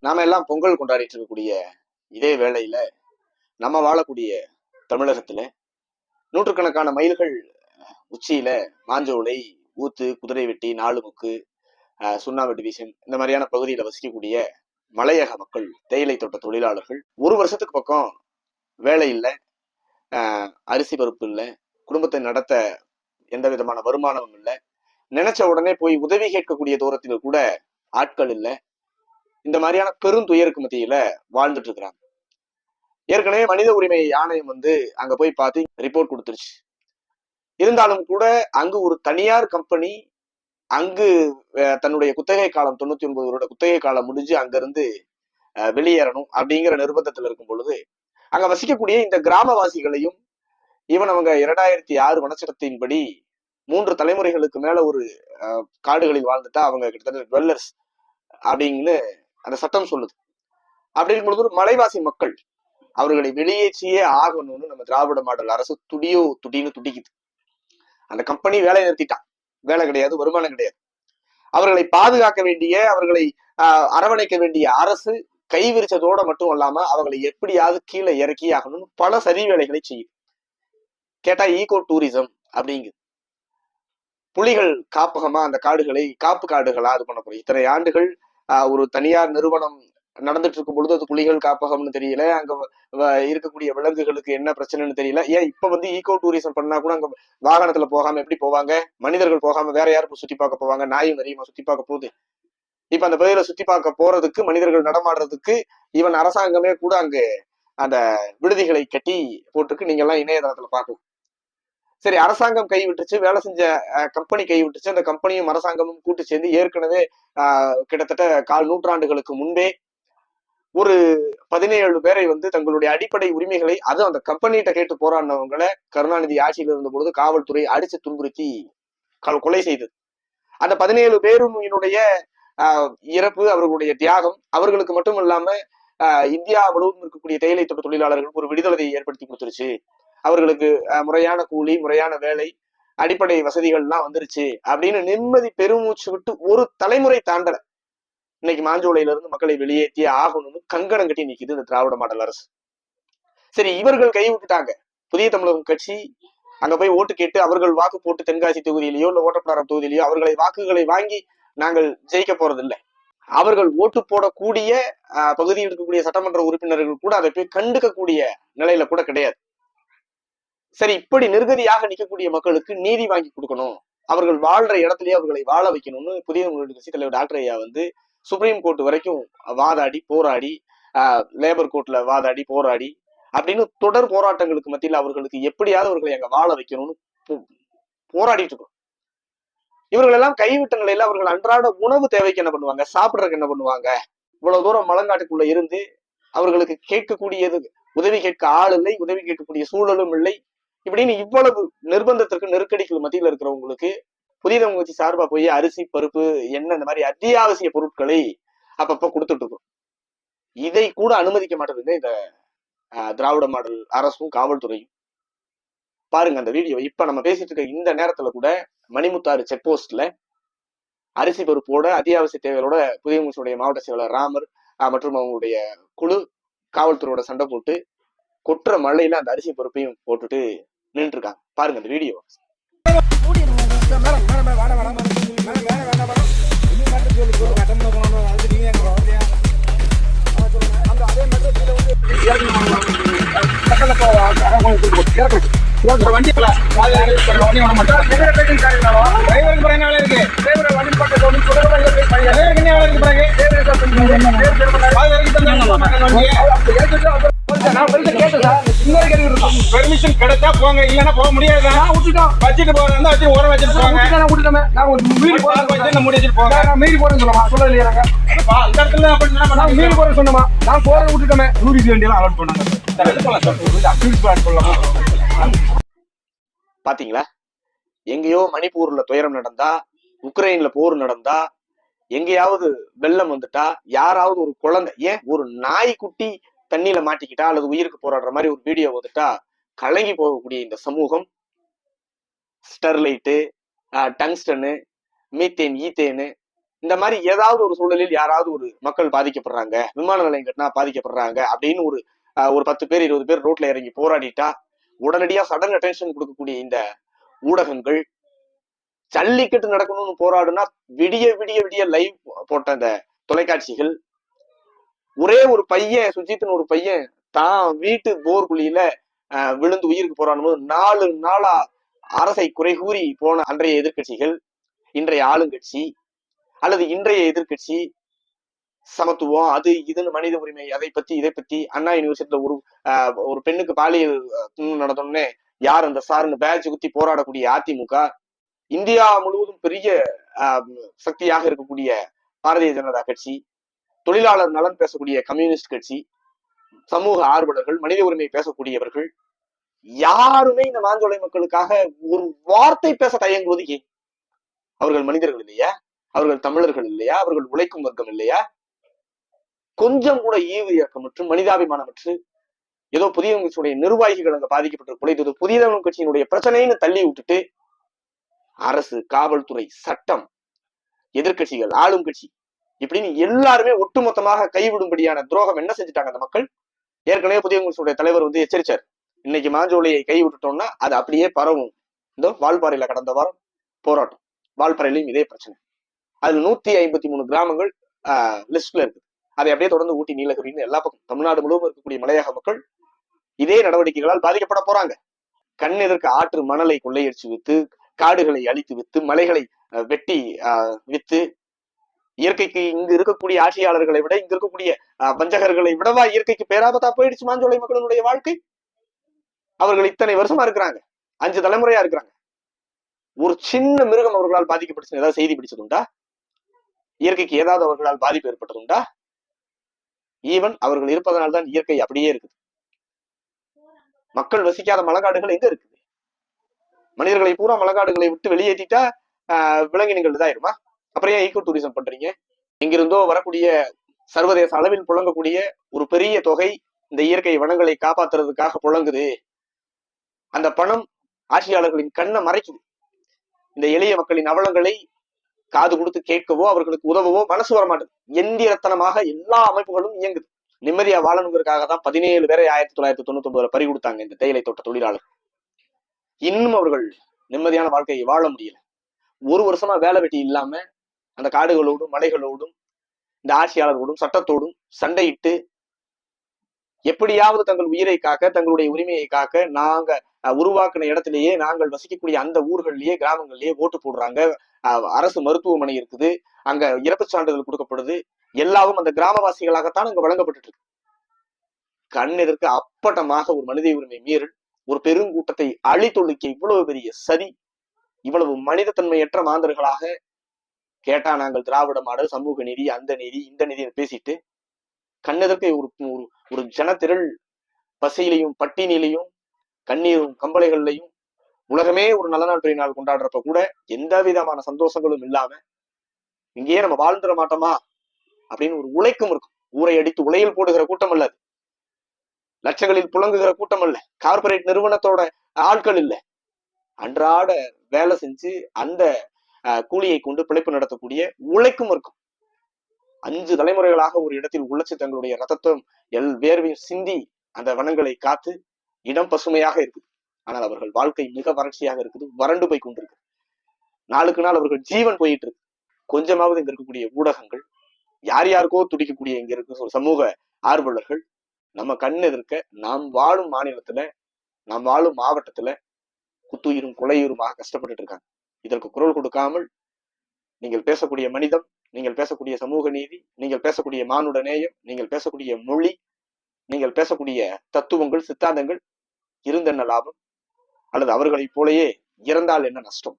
நாம எல்லாம் பொங்கல் கொண்டாடிட்டு இருக்கக்கூடிய இதே வேளையில நம்ம வாழக்கூடிய தமிழகத்துல நூற்றுக்கணக்கான மயில்கள் உச்சியில மாஞ்சோலை ஊத்து குதிரை வெட்டி நாலுமுக்கு சுண்ணாம்பு டிவிஷன் இந்த மாதிரியான பகுதியில வசிக்கக்கூடிய மலையக மக்கள் தேயிலை தோட்ட தொழிலாளர்கள் ஒரு வருஷத்துக்கு பக்கம் வேலை இல்லை அரிசி பருப்பு இல்லை குடும்பத்தை நடத்த எந்த விதமான வருமானமும் இல்லை. நினைச்ச உடனே போய் உதவி கேட்கக்கூடிய தூரத்தில் கூட ஆட்கள் இல்லை. இந்த மாதிரியான பெருந்துயருக்கு மத்தியில வாழ்ந்துட்டு இருக்கிறாங்க. ஏற்கனவே மனித உரிமை ஆணையம் வந்து அங்க போய் பார்த்து ரிப்போர்ட் கொடுத்துருச்சு. இருந்தாலும் கூட அங்கு ஒரு தனியார் கம்பெனி அங்கு தன்னுடைய குத்தகை காலம் தொண்ணூத்தி ஒன்பது வருட குத்தகை காலம் முடிஞ்சு அங்கிருந்து அஹ், வெளியேறணும் அப்படிங்கிற நிர்பந்தத்தில் இருக்கும் பொழுது அங்க வசிக்கக்கூடிய இந்த கிராமவாசிகளையும் ஈவன் அவங்க இரண்டாயிரத்தி ஆறு வனச்சட்டத்தின்படி மூன்று தலைமுறைகளுக்கு மேல ஒரு அஹ், காடுகளில் வாழ்ந்துட்டா அவங்க கிட்டத்தட்ட டுவெல்லர்ஸ் அப்படின்னு அந்த சட்டம் சொல்லுது. அப்படி இருக்கும்பொழுது ஒரு மலைவாசி மக்கள் அவர்களை வெளியேற்றியே ஆகணும்னு நம்ம திராவிட மாடல் அரசு துடியோ துடின்னு துடிக்குது. அந்த கம்பெனி வேலை நிறுத்திட்டான். வேலை கிடையாது வருமானம் கிடையாது. அவர்களை பாதுகாக்க வேண்டிய அவர்களை ஆஹ், அரவணைக்க வேண்டிய அரசு கை விரிச்சதோட மட்டும் இல்லாம அவர்களை எப்படியாவது கீழே இறக்கி ஆகணும்னு பல சதி வேலைகளை செய்யுது. கேட்டா ஈகோ டூரிசம் அப்படிங்குது. புலிகள் காப்பகமா அந்த காடுகளை காப்பு காடுகளா இது பண்ண போறோம் இத்தனை ஆண்டுகள் ஒரு தனியார் நிறுவனம் நடந்துட்டு இருக்கும் பொழுது அது புலிகள் காப்பகம்னு தெரியல. அங்க வ- இருக்கக்கூடிய விலங்குகளுக்கு என்ன பிரச்சனைன்னு தெரியல. ஏன் இப்ப வந்து ஈகோ டூரிசம் பண்ணா கூட அங்க வாகனத்துல போகாம எப்படி போவாங்க? மனிதர்கள் போகாம வேற யாரும் சுத்தி பார்க்க போவாங்க? நாயும் நிறையமா சுத்தி பார்க்க போகுது. இப்ப அந்த பகுதியில சுத்தி பார்க்க போறதுக்கு மனிதர்கள் நடமாடுறதுக்கு ஈவன் அரசாங்கமே கூட அங்க அந்த விடுதிகளை கட்டி போட்டுருக்கு. நீங்க எல்லாம் இணையதளத்துல பார்க்கலாம். சரி அரசாங்கம் கைவிட்டுச்சு வேலை செஞ்ச கம்பெனி கைவிட்டுச்சு அந்த கம்பெனியும் அரசாங்கமும் கூட்டு சேர்ந்து ஏற்கனவே கிட்டத்தட்ட கால் நூற்றாண்டுகளுக்கு முன்பே ஒரு பதினேழு பேரை வந்து தங்களுடைய அடிப்படை உரிமைகளை அது அந்த கம்பெனிகிட்ட கேட்டு போராடினவங்களை கருணாநிதி ஆட்சியில் இருந்த பொழுது காவல்துறை அடிச்சு துன்புறுத்தி கொலை செய்தது. அந்த பதினேழு பேரும் ஆஹ், இறப்பு அவர்களுடைய தியாகம் அவர்களுக்கு மட்டும் இல்லாம இந்தியா முழுவதும் இருக்கக்கூடிய தேயிலை தோட்ட தொழிலாளர்களுக்கு ஒரு விடுதலையை ஏற்படுத்தி கொடுத்துருச்சு. அவர்களுக்கு ஆஹ், முறையான கூலி முறையான வேலை அடிப்படை வசதிகள்லாம் வந்துருச்சு அப்படின்னு நிம்மதி பெருமூச்சு விட்டு ஒரு தலைமுறை தாண்டல. இன்னைக்கு மாஞ்சோலையில இருந்து மக்களை வெளியேற்றியே ஆகணும்னு கங்கணம் கட்டி நிக்குது இந்த திராவிட மாடல் அரசு. சரி இவர்கள் கைவிட்டுட்டாங்க புதிய தமிழகம் கட்சி அங்க போய் ஓட்டு கேட்டு அவர்கள் வாக்கு போட்டு தென்காசி தொகுதியிலேயோ இல்ல ஓட்டப்பிடாரம் தொகுதியிலேயோ அவர்களை வாக்குகளை வாங்கி நாங்கள் ஜெயிக்க போறதில்லை. அவர்கள் ஓட்டு போடக்கூடிய ஆஹ், பகுதியில் இருக்கக்கூடிய சட்டமன்ற உறுப்பினர்கள் கூட அதை போய் கண்டுக்கக்கூடிய நிலையில கூட கிடையாது. சரி இப்படி நிர்கதியாக நிற்கக்கூடிய மக்களுக்கு நீதி வாங்கி கொடுக்கணும். அவர்கள் வாழ்ற இடத்துலயே அவர்களை வாழ வைக்கணும்னு புதிய தமிழக கட்சி தலைவர் டாக்டர் ஐயா வந்து சுப்ரீம் கோர்ட் வரைக்கும் வாதாடி போராடி லேபர் கோர்ட்ல வாதாடி போராடி அப்படின்னு தொடர் போராட்டங்களுக்கு மத்தியில் அவர்களுக்கு எப்படியாவது அவர்களை அங்க வாழ வைக்கணும்னு போ- போராடிட்டு இருக்கோம். இவர்கள் எல்லாம் கைவிட்ட நிலையில அவர்கள் அன்றாட உணவு தேவைக்கு என்ன பண்ணுவாங்க? சாப்பிடுறதுக்கு என்ன பண்ணுவாங்க? இவ்வளவு தூரம் மலங்காட்டுக்குள்ள இருந்து அவர்களுக்கு கேட்கக்கூடியது உதவி கேட்க ஆள் இல்லை உதவி கேட்கக்கூடிய சூழலும் இல்லை. இப்படின்னு இவ்வளவு நிர்பந்தத்திற்கு நெருக்கடிக்கு மத்தியில் இருக்கிறவங்களுக்கு புதிய தமிழ் கட்சி சார்பா போய் அரிசி பருப்பு எண்ணெய் இந்த மாதிரி அத்தியாவசிய பொருட்களை அப்பப்ப கொடுத்துட்டு இருக்கும். இதை கூட அனுமதிக்க மாட்டேங்குது இந்த திராவிட மாடல் அரசும் காவல்துறையும். பாருங்க அந்த வீடியோ இப்ப நம்ம பேசிட்டு இருக்க இந்த நேரத்துல கூட மணிமுத்தாறு செக் போஸ்ட்ல அரிசி பருப்போட அத்தியாவசிய தேவைகளோட புதிய மாவட்ட செயலாளர் ராமர் மற்றும் அவங்களுடைய குழு காவல்துறையோட சண்டை போட்டு கொட்டுற மழையில அந்த அரிசி பருப்பையும் போட்டுட்டு நின்று இருக்காங்க பாருங்க அந்த வீடியோ வண்டி பெர்மிஷன் கிடைச்சா போங்க. இல்லன்னா போக முடியாது நான் விட்டுட்டோம் வச்சுட்டு போறதா வச்சு உரம் வச்சுட்டு போங்க. நான் விட்டுட்டோமே. நான் ஒரு மீறி போறேன் வச்சு மூடி வச்சுட்டு போங்க. நான் மீறி போறேன்னு சொல்லமா சொல்ல இல்லையா அந்த இடத்துல அப்படி என்ன நான் மீறி போறேன்னு சொன்னமா நான் போறேன்னு விட்டுட்டோமே. டூரிஸ்ட் வண்டியெல்லாம் அலோட் பண்ணாங்க. பாத்தீங்களா? எங்கேயோ மணிப்பூர்ல துயரம் நடந்தா உக்ரைன்ல போர் நடந்தா எங்கேயாவது வெள்ளம் வந்துட்டா யாராவது ஒரு குழந்தை ஏன் ஒரு நாய்க்குட்டி தண்ணியில மாட்டிக்கிட்டா அல்லது உயிருக்கு போராடுற மாதிரி ஒரு வீடியோ வந்துட்டா கலங்கி போகக்கூடிய இந்த சமூகம் ஸ்டெர்லைட்டு டங்ஸ்டனு மீத்தேன் ஈத்தேனு இந்த மாதிரி ஏதாவது ஒரு சூழலில் யாராவது ஒரு மக்கள் பாதிக்கப்படுறாங்க விமான நிலையம் கட்டினா பாதிக்கப்படுறாங்க அப்படின்னு ஒரு ஒரு பத்து பேர் இருபது பேர் ரோட்ல இறங்கி போராடிட்டா உடனடியா சடன் அட்டென்ஷன் கொடுக்கக்கூடிய இந்த ஊடகங்கள் ஜல்லிக்கட்டு நடக்கணும்னு போராடுனா விடிய விடிய விடிய லைவ் போட்ட அந்த தொலைக்காட்சிகள் ஒரே ஒரு பையன் சுஜித்னு ஒரு பையன் தான் வீட்டு போர் குழியில விழுந்து உயிருக்கு போராடும் போது நாலு நாளா அரசை குறை கூறி போன அன்றைய எதிர்க்கட்சிகள் இன்றைய ஆளுங்கட்சி அல்லது இன்றைய எதிர்க்கட்சி சமத்துவம் அது இதுன்னு மனித உரிமை அதை பத்தி இதை பத்தி அண்ணா யூனிவர்சிட்டியில ஒரு ஒரு பெண்ணுக்கு பாலியல் அஹ், நடந்தோடனே யார் அந்த சார்னு பேட்ச் குத்தி போராடக்கூடிய அதிமுக இந்தியா முழுவதும் பெரிய ஆஹ், சக்தியாக இருக்கக்கூடிய பாரதிய ஜனதா கட்சி தொழிலாளர் நலன் பேசக்கூடிய கம்யூனிஸ்ட் கட்சி சமூக ஆர்வலர்கள் மனித உரிமை பேசக்கூடியவர்கள் யாருமே இந்த மாஞ்சோலை மக்களுக்காக ஒரு வார்த்தை பேச தயங்குவது ஏன்? அவர்கள் மனிதர்கள் இல்லையா? அவர்கள் தமிழர்கள் இல்லையா? அவர்கள் உழைக்கும் வர்க்கம் இல்லையா? கொஞ்சம் கூட ஈவு இயக்கமற்று மனிதாபிமானமற்று ஏதோ புதிய கட்சியுடைய நிர்வாகிகள் அங்க பாதிக்கப்பட்டு குலைத்தது புதிய தமிழ் கட்சியினுடைய பிரச்சனைன்னு தள்ளி விட்டுட்டு அரசு காவல்துறை சட்டம் எதிர்கட்சிகள் ஆளும் கட்சி இப்படின்னு எல்லாருமே ஒட்டுமொத்தமாக கைவிடும்படியான துரோகம் என்ன செஞ்சுட்டாங்க அந்த மக்கள்? ஏற்கனவே புதிய காங்கிரஸுடைய தலைவர் வந்து எச்சரிச்சார். இன்னைக்கு மாஞ்சோலையை கை விட்டுட்டோம்னா அது அப்படியே பரவும். இந்த வால்பாறையில கடந்த வாரம் போராட்டம். வால்பாறையிலையும் இதே பிரச்சனை. அதுல நூத்தி ஐம்பத்தி மூணு கிராமங்கள் லிஸ்ட்ல இருக்குது. அதை அப்படியே தொடர்ந்து ஊட்டி நீலகிரின்னு எல்லா பக்கம் தமிழ்நாடு முழுவதும் இருக்கக்கூடிய மலையக மக்கள் இதே நடவடிக்கைகளால் பாதிக்கப்பட போறாங்க. கண் எதிர்க்க ஆற்று மணலை கொள்ளையடிச்சு வித்து காடுகளை அழித்து வித்து மலைகளை அஹ், வெட்டி அஹ், வித்து இயற்கைக்கு இங்கு இருக்கக்கூடிய ஆட்சியாளர்களை விட இங்க இருக்கக்கூடிய அஹ், வஞ்சகர்களை விடவா இயற்கைக்கு பேராபத்தா போயிடுச்சு மாஞ்சோலை மக்களுடைய வாழ்க்கை? அவர்கள் இத்தனை வருஷமா இருக்கிறாங்க. அஞ்சு தலைமுறையா இருக்கிறாங்க. ஒரு சின்ன மிருகம் அவர்களால் பாதிக்கப்பட்டுச்சு ஏதாவது செய்தி பிடிச்சதுண்டா? இயற்கைக்கு ஏதாவது அவர்களால் பாதிப்பு ஏற்பட்டதுண்டா? ஈவன் அவர்கள் இருப்பதனால் தான் இயற்கை அப்படியே இருக்குது. மக்கள் வசிக்காத மலக்காடுகள் எங்க இருக்குது? மனிதர்களை பூரா மலக்காடுகளை விட்டு வெளியேற்றிட்டா ஆஹ், விலங்கினங்கள் இதாயிருமா? அப்புறம் ஏன் ஈகோ டூரிசம் பண்றீங்க? எங்கிருந்தோ வரக்கூடிய சர்வதேச அளவில் புழங்கக்கூடிய ஒரு பெரிய தொகை இந்த இயற்கை வனங்களை காப்பாத்துறதுக்காக புழங்குது. அந்த பணம் ஆட்சியாளர்களின் கண்ணை மறைக்குது. இந்த எளிய மக்களின் அவலங்களை காது கொடுத்து கேட்கவோ அவர்களுக்கு உதவவோ மனசு வர மாட்டேது எந்திரத்தனமாக எல்லா அமைப்புகளும் இயங்குது. நிம்மதியா வாழணுங்கிறதுக்காக தான் பதினேழு பேரை ஆயிரத்தி தொள்ளாயிரத்தி தொண்ணூத்தி ஒன்பதுல பறி கொடுத்தாங்க இந்த தேயிலை தோட்ட தொழிலாளர். இன்னும் அவர்கள் நிம்மதியான வாழ்க்கையை வாழ முடியல. ஒரு வருஷமா வேலை வெட்டி இல்லாம அந்த காடுகளோடும் மலைகளோடும் இந்த ஆட்சியாளர்களோடும் சட்டத்தோடும் சண்டையிட்டு எப்படியாவது தங்கள் உயிரை காக்க தங்களுடைய உரிமையை காக்க நாங்க உருவாக்கின இடத்திலேயே நாங்கள் வசிக்கக்கூடிய அந்த ஊர்கள்லயே கிராமங்கள்லயே ஓட்டு போடுறாங்க. அஹ், அரசு மருத்துவமனை இருக்குது. அங்க இறப்பு சான்றிதழ் கொடுக்கப்படுது. எல்லாவும் அந்த கிராமவாசிகளாகத்தான் அங்க வழங்கப்பட்டு இருக்கு. கண் எதிர்க்க அப்பட்டமாக ஒரு மனித உரிமை மீறல் ஒரு பெருங்கூட்டத்தை அழித்தொழுக்க இவ்வளவு பெரிய சதி இவ்வளவு மனிதத்தன்மையற்ற மாந்தர்களாக கேட்டா நாங்கள் திராவிட மாடல் சமூக நீதி அந்த நீதி இந்த நீதி பேசிட்டு கண்ணெதிர்க்க ஒரு ஒரு ஒரு ஜனத்திரள் பசியிலையும் பட்டினிலையும் கண்ணீரும் கம்பளைகள்லையும் உலகமே ஒரு நல்ல நாள் பெரிய நாள் கொண்டாடுறப்ப கூட எந்த விதமான சந்தோஷங்களும் இல்லாம இங்கேயே நம்ம வாழ்ந்துட மாட்டோமா? அப்படின்னு ஒரு உழைக்கும் இருக்கும். ஊரை அடித்து உலையில் போடுகிற கூட்டம் அல்ல அது. லட்சங்களில் புழங்குகிற கூட்டம் அல்ல. கார்ப்பரேட் நிறுவனத்தோட ஆட்கள் இல்ல. அன்றாட வேலை செஞ்சு அந்த கூலியை கொண்டு பிழைப்பு நடத்தக்கூடிய உழைக்கும் இருக்கும் அஞ்சு தலைமுறைகளாக ஒரு இடத்தில் உழைச்சு தங்களுடைய ரத்தத்தம் எல் வேர்வையும் சிந்தி அந்த வனங்களை காத்து இடம் பசுமையாக இருக்குது. ஆனால் அவர்கள் வாழ்க்கை மிக வறட்சியாக இருக்குது வறண்டு போய் கொண்டிருக்கு. நாளுக்கு நாள் அவர்கள் ஜீவன் போயிட்டு இருக்கு. கொஞ்சமாவது இங்க இருக்கக்கூடிய ஊடகங்கள் யார் யாருக்கோ துடிக்கக்கூடிய இங்க இருக்க சமூக ஆர்வலர்கள் நம்ம கண் எதிர்க்க நாம் வாழும் மாநிலத்துல நாம் வாழும் மாவட்டத்துல குத்துயிரும் கொலையுருமாக கஷ்டப்பட்டுட்டு இருக்காங்க. இதற்கு குரல் கொடுக்காமல் நீங்கள் பேசக்கூடிய மனிதம் நீங்கள் பேசக்கூடிய சமூக நீதி நீங்கள் பேசக்கூடிய மானுட நேயம் நீங்கள் பேசக்கூடிய மொழி நீங்கள் பேசக்கூடிய தத்துவங்கள் சித்தாந்தங்கள் இருந்தென்ன லாபம்? அல்லது அவர்களைப் போலயே இறந்தால் என்ன நஷ்டம்?